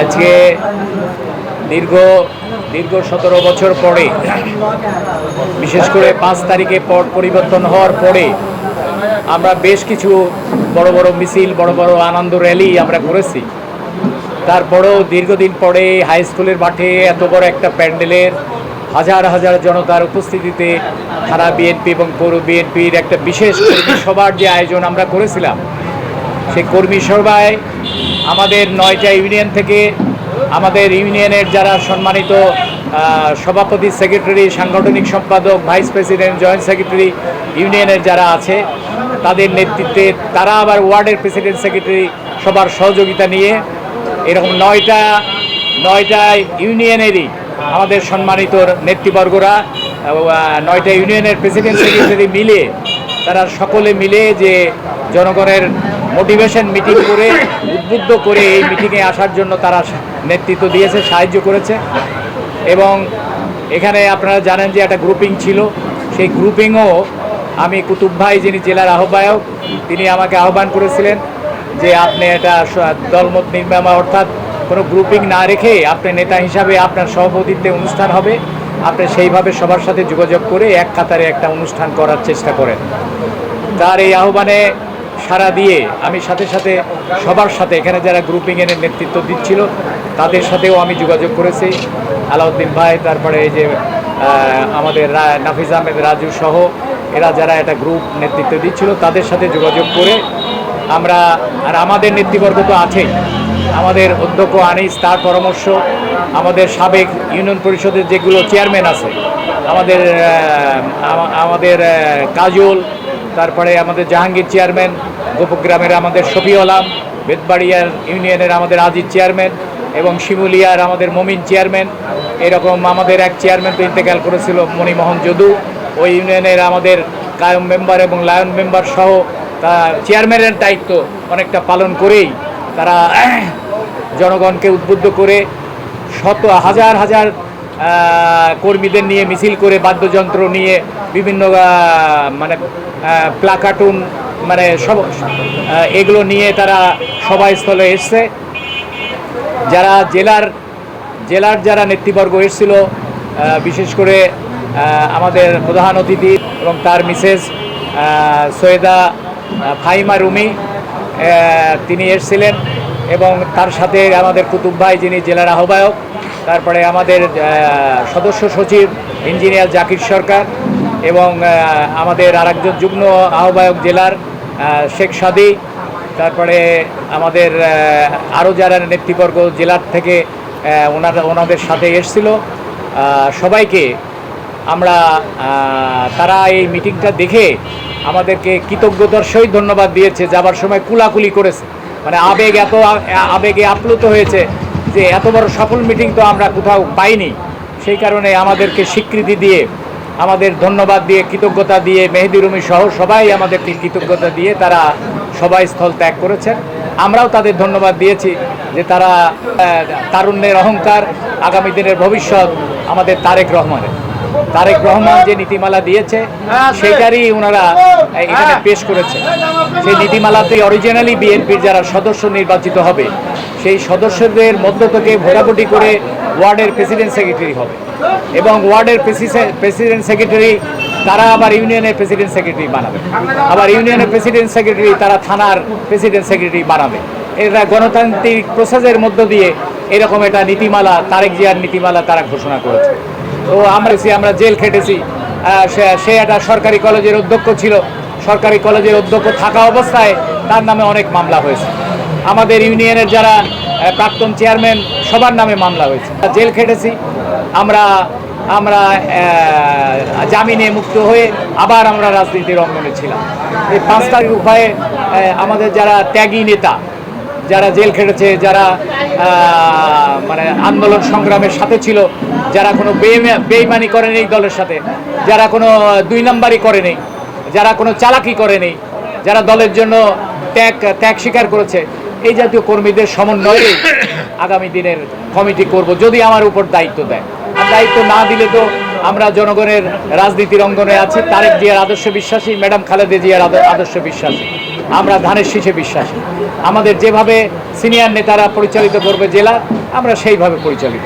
আজকে দীর্ঘ দীর্ঘ সতেরো বছর পরে, বিশেষ করে পাঁচ তারিখে পট পরিবর্তন হওয়ার পরে, আমরা বেশ কিছু বড় বড় মিছিল, বড় বড় আনন্দ র্যালি আমরা করেছি। তারপরেও দীর্ঘদিন পরে হাই স্কুলের মাঠে এত বড় একটা প্যান্ডেলের হাজার হাজার জনতার উপস্থিতিতে থানা বিএনপি এবং পৌর বিএনপির একটা বিশেষ সভার যে আয়োজন আমরা করেছিলাম সেই কর্মী সভায় আমাদের নয়টা ইউনিয়ন থেকে আমাদের ইউনিয়নের যারা সম্মানিত সভাপতি, সেক্রেটারি, সাংগঠনিক সম্পাদক, ভাইস প্রেসিডেন্ট, জয়েন্ট সেক্রেটারি ইউনিয়নের যারা আছে, তাদের নেতৃত্বে তারা আবার ওয়ার্ডের প্রেসিডেন্ট, সেক্রেটারি সবার সহযোগিতা নিয়ে এরকম নয়টা নয়টা ইউনিয়নেরই আমাদের সম্মানিত নেতৃবর্গরা নয়টা ইউনিয়নের প্রেসিডেন্ট, সেক্রেটারি মিলে তারা সকলে মিলে যে জনগণের মোটিভেশন মিটিং করে, উদ্বুদ্ধ করে এই মিটিংয়ে আসার জন্য তারা নেতৃত্ব দিয়েছে, সাহায্য করেছে। এবং এখানে আপনারা জানেন যে একটা গ্রুপিং ছিল। সেই গ্রুপিংও আমি কুতুব ভাই, যিনি জেলার আহ্বায়ক, তিনি আমাকে আহ্বান করেছিলেন যে আপনি এটা দলমত নির্মাণ অর্থাৎ কোনো গ্রুপিং না রেখে আপনি নেতা হিসাবে আপনার সভাপতিত্বে অনুষ্ঠান হবে। আপনি সেইভাবে সবার সাথে যোগাযোগ করে এক কাতারে একটা অনুষ্ঠান করার চেষ্টা করেন। তার এই আহ্বানে সাড়া দিয়ে আমি সাথে সাথে সবার সাথে, এখানে যারা গ্রুপিং গ্রুপিংয়ের নেতৃত্ব দিচ্ছিল, তাদের সাথেও আমি যোগাযোগ করেছি। আলাউদ্দিন ভাই, তারপরে এই যে আমাদের নাফিজ আহমেদ, রাজু সহ, এরা যারা একটা গ্রুপ নেতৃত্ব দিচ্ছিল, তাদের সাথে যোগাযোগ করে আমরা, আর আমাদের নেতৃবর্গ তো আছেই। আমাদের অধ্যক্ষ আনিস, তার পরামর্শ, আমাদের সাবেক ইউনিয়ন পরিষদের যেগুলো চেয়ারম্যান আছে, আমাদের আমাদের কাজল তারপরে আমাদের জাহাঙ্গীর চেয়ারম্যান গোপগ্রামের আমাদের শফি আলাম বেদবাড়িয়ার ইউনিয়নের আমাদের আজিজ চেয়ারম্যান এবং শিমুলিয়ার আমাদের মমিন চেয়ারম্যান। এরকম আমাদের এক চেয়ারম্যান তো ইন্তেকাল করেছিল মণিমোহন যদু। ওই ইউনিয়নের আমাদের কায়ম মেম্বার এবং লায়ন মেম্বার সহ তা চেয়ারম্যানের দায়িত্ব অনেকটা পালন করেই তারা জনগণকে উদ্বুদ্ধ করে শত হাজার হাজার কর্মীদের নিয়ে মিছিল করে বাদ্যযন্ত্র নিয়ে বিভিন্ন মানে প্লাকার্টুন মানে সব এগুলো নিয়ে তারা সভাস্থলে এসছে। যারা জেলার জেলার যারা নেতৃবর্গ এসেছিল বিশেষ করে আমাদের প্রধান অতিথি এবং তার মিসেস সৈয়দা ফাইমা রুমি তিনি এসেছিলেন এবং তার সাথে আমাদের কুতুব ভাই যিনি জেলার আহ্বায়ক, তারপরে আমাদের সদস্য সচিব ইঞ্জিনিয়ার জাকির সরকার এবং আমাদের আরেকজন যুগ্ম আহ্বায়ক জেলার শেখ সাদি, তারপরে আমাদের আরও যারা নেতৃবর্গ জেলার থেকে ওনারা, ওনাদের সাথে এসছিল। সবাইকে আমরা তারা এই মিটিংটা দেখে আমাদেরকে কৃতজ্ঞতার সহিত ধন্যবাদ দিয়েছে, যাবার সময় কুলাকুলি করেছে। মানে আবেগ এত, আবেগে আপ্লুত হয়েছে যে এত বড় সফল মিটিং তো আমরা কোথাও পাইনি। সেই কারণে আমাদেরকে স্বীকৃতি দিয়ে আমাদের ধন্যবাদ দিয়ে, কৃতজ্ঞতা দিয়ে, মেহেদি রুমি সহ সবাই আমাদেরকে কৃতজ্ঞতা দিয়ে তারা সবাই স্থল ত্যাগ করেছেন। আমরাও তাদের ধন্যবাদ দিয়েছি যে তারা তারুণ্যের অহংকার আগামী দিনের ভবিষ্যৎ আমাদের তারেক রহমানের। তারেক রহমান যে নীতিমালা দিয়েছে সেটারই ওনারা এখানে পেশ করেছে সেই নীতিমালাতে অরিজিনালি বিএনপির যারা সদস্য নির্বাচিত হবে, সেই সদস্যদের মধ্য থেকে ভোটাভুটি করে ওয়ার্ডের প্রেসিডেন্ট সেক্রেটারি হবে। এবং ওয়ার্ডের প্রেসিডেন্ট সেক্রেটারি, তারা আবার ইউনিয়নের প্রেসিডেন্ট সেক্রেটারি বানাবে। আবার ইউনিয়নের প্রেসিডেন্ট সেক্রেটারি, তারা থানার প্রেসিডেন্ট সেক্রেটারি বানাবে। এটা গণতান্ত্রিক প্রসেসের মধ্য দিয়ে এরকম একটা নীতিমালা, তারেক জিয়ার নীতিমালা তারা ঘোষণা করেছে। তো আমরা আমরা জেল খেটেছি। সে একটা সরকারি কলেজের অধ্যক্ষ ছিল। সরকারি কলেজের অধ্যক্ষ থাকা অবস্থায় তার নামে অনেক মামলা হয়েছে। আমাদের ইউনিয়নের যারা প্রাক্তন চেয়ারম্যান সবার নামে মামলা হয়েছে। জেল খেটেছি, আমরা আমরা জামিনে মুক্ত হয়ে আবার আমরা রাজনীতির অঙ্গনে ছিলাম। এই পাঁচ তারিখ উপায়ে আমাদের যারা ত্যাগী নেতা, যারা জেল খেটেছে, যারা মানে আন্দোলন সংগ্রামের সাথে ছিল, যারা কোনো বেইমানি করেনি দলের সাথে, যারা কোনো দুই নাম্বারই করেনি, যারা কোনো চালাকি করেনি, যারা দলের জন্য ত্যাগ ত্যাগ স্বীকার করেছে, এই জাতীয় কর্মীদের সমন্বয়ে আগামী দিনের কমিটি করব যদি আমার উপর দায়িত্ব দেয়। আর দায়িত্ব না দিলে তো আমরা জনগণের রাজনীতির অঙ্গনে আছি। তারেক জিয়ার আদর্শ বিশ্বাসী, ম্যাডাম খালেদে জিয়ার আদর্শ বিশ্বাসী। আমরা ধানের শীষে বিশ্বাসী। আমাদের যেভাবে সিনিয়র নেতারা পরিচালিত করবে জেলা, আমরা সেইভাবে পরিচালিত